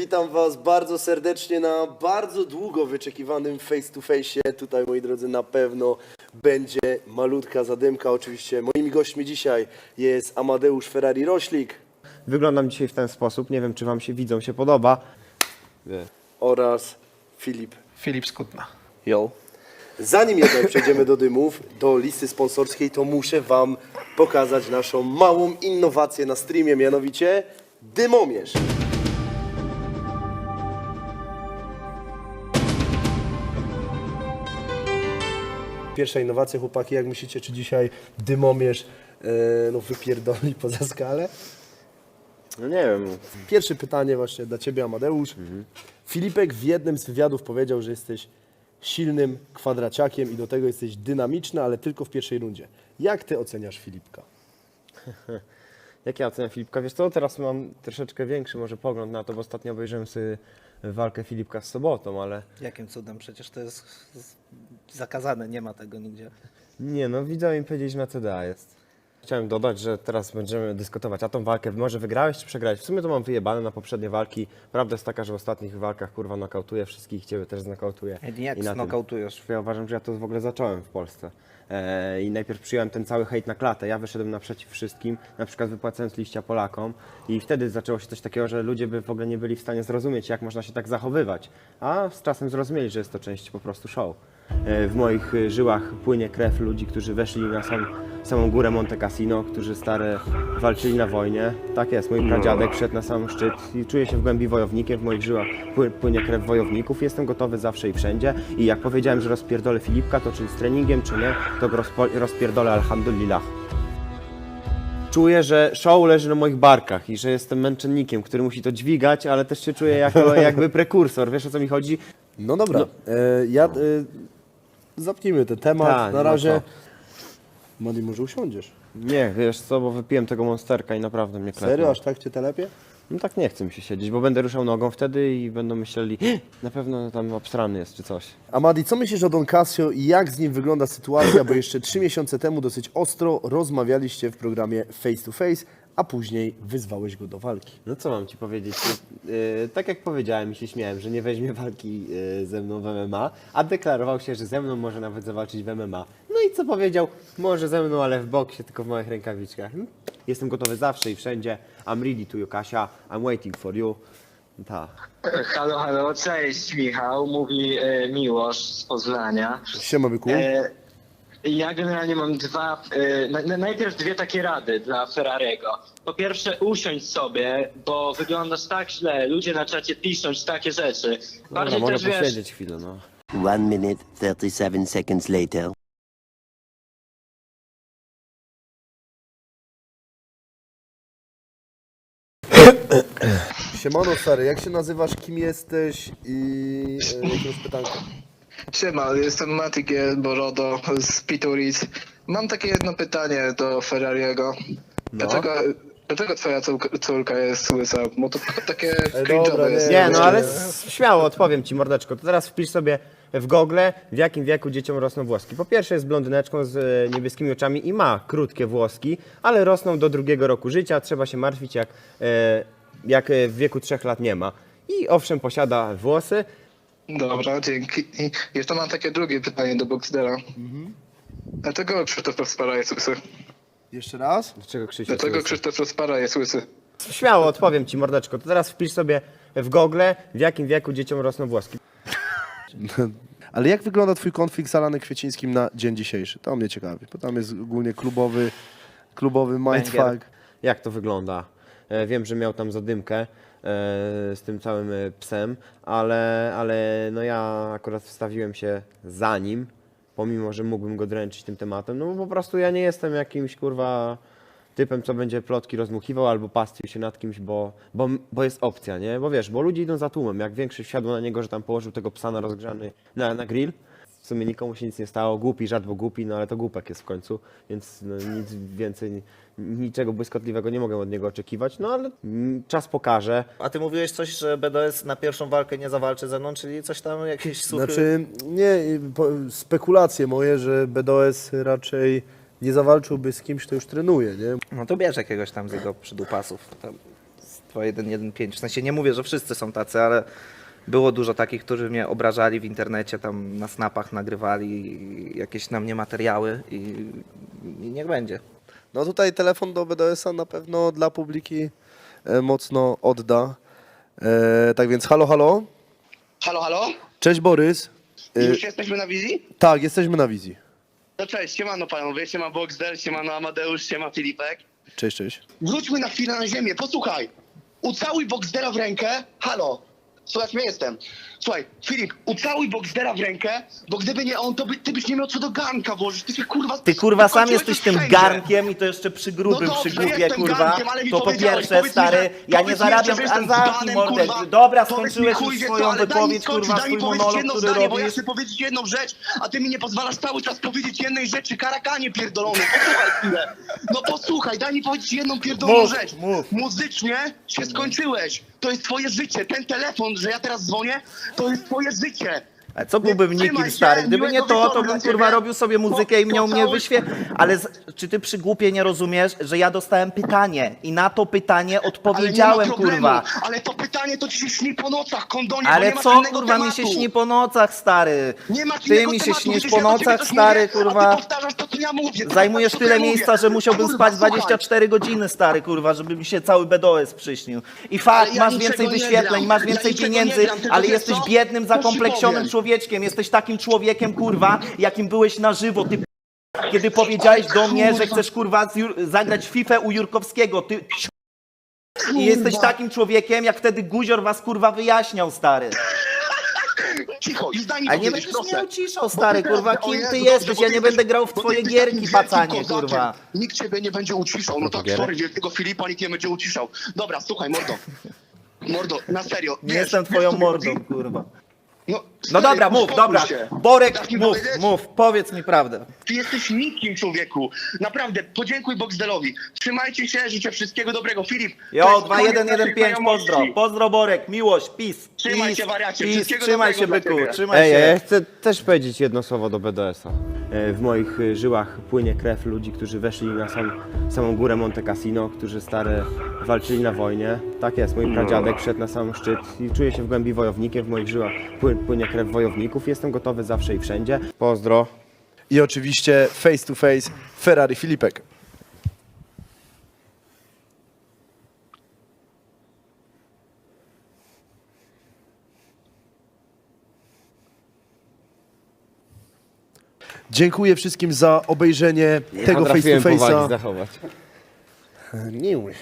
Witam Was bardzo serdecznie na bardzo długo wyczekiwanym face to face. Tutaj, moi drodzy, na pewno będzie malutka zadymka. Oczywiście moimi gośćmi dzisiaj jest Amadeusz Ferrari Roślik Wyglądam dzisiaj w ten sposób. Nie wiem, czy wam się widzą, się podoba. oraz Filip. Filip Skutna. Yo. Zanim jednak przejdziemy do dymów, do listy sponsorskiej, to muszę Wam pokazać naszą małą innowację na streamie, mianowicie dymomierz. Pierwsza innowacja, chłopaki, jak myślicie, czy dzisiaj dymomierz e, no, wypierdoli poza skalę? No nie wiem. Pierwsze pytanie właśnie dla Ciebie, Amadeusz. Filipek w jednym z wywiadów powiedział, że jesteś silnym kwadraciakiem i do tego jesteś dynamiczny, ale tylko w pierwszej rundzie. Jak Ty oceniasz Filipka? Jak ja oceniam Filipka? Wiesz co, teraz mam troszeczkę większy może pogląd na to, bo ostatnio obejrzałem sobie walkę Filipka z sobotą, ale Jakim cudem? Przecież to jest zakazane, nie ma tego nigdzie. nie no, widzę mi powiedzieć, na CDA jest. Chciałem dodać, że teraz będziemy dyskutować, a tą walkę może wygrałeś czy przegrałeś? W sumie to mam wyjebane na poprzednie walki. Prawda jest taka, że w ostatnich walkach kurwa nokautuję wszystkich, ciebie też znokautuję. Jak I na tym- znokautujesz? Ja uważam, że ja to w ogóle zacząłem w Polsce. E, I najpierw przyjąłem ten cały hejt na klatę. Ja wyszedłem naprzeciw wszystkim, na przykład wypłacając liścia Polakom. I wtedy zaczęło się coś takiego, że ludzie by w ogóle nie byli w stanie zrozumieć, jak można się tak zachowywać. A z czasem zrozumieli, że jest to część po prostu show. E, W moich e, żyłach płynie krew ludzi, którzy weszli na sam, samą górę Monte Cassino, którzy stare walczyli na wojnie. Tak jest, mój pradziadek wszedł na sam szczyt i czuję się w głębi wojownikiem, w moich żyłach pły- płynie krew wojowników. Jestem gotowy zawsze i wszędzie i jak powiedziałem, że rozpierdolę Filipka, to czy z treningiem, czy nie, to rozpierdolę alhamdulillah. Czuję, że show leży na moich barkach i że jestem męczennikiem, który musi to dźwigać, ale też się czuję jako jakby prekursor. Wiesz o co mi chodzi? No dobra, e, ja... E, zapnijmy ten temat. Tak, na no razie... co? Madi, może usiądziesz? Nie, wiesz co, bo wypiłem tego monsterka i naprawdę mnie klepnie. Serio? Aż tak Cię telepie? No tak nie chce mi się siedzieć, bo będę ruszał nogą wtedy i będą myśleli, na pewno tam obstrany jest czy coś. Amadi, co myślisz o Don Casio i jak z nim wygląda sytuacja? Bo jeszcze trzy miesiące temu dosyć ostro rozmawialiście w programie Face to Face, a później wyzwałeś go do walki. No co mam ci powiedzieć? Yy, tak jak powiedziałem i się śmiałem, że nie weźmie walki yy, ze mną w MMA, a deklarował się, że ze mną może nawet zawalczyć w MMA. No i co powiedział? Może ze mną, ale w boksie, tylko w małych rękawiczkach. Hm? Jestem gotowy zawsze i wszędzie. I'm ready to you, Kasia. I'm waiting for you. Tak. Halo, halo, cześć Michał, mówi e, Miłosz z Poznania. Siema, byku. E, ja generalnie mam dwa, na, najpierw dwie takie rady dla Ferrariego. Po pierwsze usiądź sobie, bo wyglądasz tak źle, ludzie na czacie piszą ci takie rzeczy. Dobra, Bardziej mogę też wiesz, posiedzieć chwilę, no. One minute, 37 seconds later. Siemano, stary, jak się nazywasz, kim jesteś i e, jakie masz pytanko? Siema, jestem Mati G. Borodo z Pituric. Mam takie jedno pytanie do Ferrariego. Dlaczego, dlaczego twoja córka, córka jest łysa? Bo to takie dobra, cringe'owe nie, jest. Nie, no ale s- śmiało odpowiem ci, mordeczko. To teraz wpisz sobie w Google, w jakim wieku dzieciom rosną włoski. Po pierwsze jest blondyneczką z e, niebieskimi oczami i ma krótkie włoski, ale rosną do drugiego roku życia. Trzeba się martwić, jak, e, jak e, w wieku trzech lat nie ma. I owszem, posiada włosy. Dobra, dzięki. I jeszcze mam takie drugie pytanie do Boxdela. Mhm. Dlaczego Krzysztof Rozpara jest łysy? Jeszcze raz? Dlaczego Krzysiu Dlaczego? Krzysztof Rozpara jest łysy? Śmiało odpowiem ci, mordeczko. To teraz wpisz sobie w Google, w jakim wieku dzieciom rosną włoski. Ale jak wygląda twój konflikt z Alanem Kwiecińskim na dzień dzisiejszy? To mnie ciekawi, bo tam jest ogólnie klubowy, klubowy mindfuck. Jak to wygląda? E, Wiem, że miał tam zadymkę z tym całym e, psem, ale, ale no ja akurat wstawiłem się za nim, pomimo, że mógłbym go dręczyć tym tematem, no bo po prostu ja nie jestem jakimś kurwa typem, co będzie plotki rozmuchiwał albo pastwił się nad kimś, bo, bo, bo jest opcja, nie? Bo wiesz, bo ludzie idą za tłumem, jak większość wsiadło na niego, że tam położył tego psa na rozgrzany, na, na grill, w sumie nikomu się nic nie stało, głupi, żart, bo głupi, no ale to głupek jest w końcu, więc no, nic więcej, niczego błyskotliwego nie mogę od niego oczekiwać, no ale czas pokaże. A ty mówiłeś coś, że BDS na pierwszą walkę nie zawalczy ze mną, czyli coś tam, jakieś słuchy? Znaczy, nie, spekulacje moje, że BDOS raczej nie zawalczyłby z kimś, kto już trenuje, nie? No to bierz jakiegoś tam z jego przydupasów. Tam 2-1-1-5. W sensie nie mówię, że wszyscy są tacy, ale było dużo takich, którzy mnie obrażali w internecie, tam na snapach nagrywali jakieś na mnie materiały i, i niech będzie. No tutaj telefon do BDS-a na pewno dla publiki e, mocno odda. E, tak więc halo, halo. Halo, halo? Cześć Borys. E, Już jesteśmy na wizji? tak, jesteśmy na wizji. No cześć, siemano panowie, siema Boxdel, siemano Amadeusz, siema Filipek. Cześć, cześć. Wróćmy na chwilę na ziemię, posłuchaj. Ucałuj Boxdela w rękę, halo. Słuchaj, mnie jestem. Słuchaj, Filip, ucałuj Boxdela w rękę, bo gdyby nie on, to by, ty byś nie miał co do garnka włożyć. Ty się kurwa... Ty kurwa sam skończyłeś jesteś już tym wszędzie. garnkiem i to jeszcze przy grubym, No dobrze, przy jestem kurwa. garnkiem, ale mi To po powiedziałeś, pierwsze powiedz mi, stary, że- ja nie powiedz mi zarabiam jeszcze, że jestem zamknij dzbanem, mordę. kurwa. Dobra, Powiedz mi, skończyłeś chuj już wie co, swoją ale daj mi wypowiedź skończyć, kurwa, daj mi swój powiedzieć monolog, jedno który zdanie, bo ja robisz. chcę powiedzieć jedną rzecz, a ty mi nie pozwalasz cały czas powiedzieć jednej rzeczy, karakanie pierdolony, posłuchaj chwilę. No posłuchaj, daj mi powiedzieć jedną pierdoloną Mów, rzecz. mów. Muzycznie się skończyłeś. To jest twoje życie. Ten telefon, że ja teraz dzwonię, to jest twoje życie. Co byłbym nikim stary? Gdyby nie to, to bym kurwa robił sobie muzykę i miał mnie wyświe... Ale z... czy ty przy głupie nie rozumiesz, że ja dostałem pytanie i na to pytanie Ale nie odpowiedziałem ma problemu. kurwa. Ale to pytanie to ci się śni po nocach, kondonie, bo Ale nie masz co innego kurwa mi tematu. się śni po nocach stary? Nie masz Ty innego mi się tematu, śnisz po ja do ciebie nocach coś stary mówię, A kurwa. ty powtarzasz to, co ja mówię. Zajmujesz powtarzasz to, tyle ja miejsca, mówię. że musiałbym Kurwa, spać słuchaj. 24 godziny, stary, kurwa, żeby mi się cały BDOS przyśnił. I fakt, Ale ja masz niczego więcej nie wyświetleń, gram. masz Ja więcej niczego nie pieniędzy, gram, tylko ale wiesz jesteś co? biednym, zakompleksionym powiem. Człowieczkiem. Jesteś takim człowiekiem, kurwa, jakim byłeś na żywo, ty kiedy powiedziałeś do mnie, że chcesz, kurwa, zagrać FIFA u Jurkowskiego, ty... I jesteś takim człowiekiem, jak wtedy Guzior was, kurwa, wyjaśniał, stary. Cicho, już daj mi A nie będziesz proszę. mnie uciszał, stary, kurwa, kim ty jesteś? Ja nie będę grał w twoje gierki, pacanie, kozakiem. kurwa. Nikt ciebie nie będzie uciszał. No tak, sorry, wielkiego Filipa nikt nie będzie uciszał. Dobra, słuchaj, mordo. Mordo, na serio. Nie wiesz, jestem twoją mordą, kurwa. No, stary, dobra, mów, uspokój dobra. się. Borek, Dasz mi mów, powiedzieć? mów, powiedz mi prawdę. Ty jesteś nikim, człowieku. Naprawdę, podziękuj Boxdelowi. Trzymajcie się, życzę wszystkiego dobrego. Filip, to Jo, jest koniec naszych 2115, pozdro. znajomości. Pozdro Borek, miłość, peace. Trzymaj peace, się, wariacie. peace, Wszystkiego Trzymaj się, dobrego dla byku, ciebie. trzymaj Ej, się. ja chcę też powiedzieć jedno słowo do BDS-a. E, W moich e, żyłach płynie krew ludzi, którzy weszli na sam, samą górę Monte Cassino, którzy stare walczyli na wojnie. Tak jest, mój pradziadek wszedł na sam szczyt i czuję się w głębi wojownikiem. W moich żyłach pły- płynie krew wojowników. Jestem gotowy zawsze i wszędzie. Pozdro. I oczywiście face to face Ferrari Filipek. Dziękuję wszystkim za obejrzenie tego face to face'a. zachować. Nie umiem.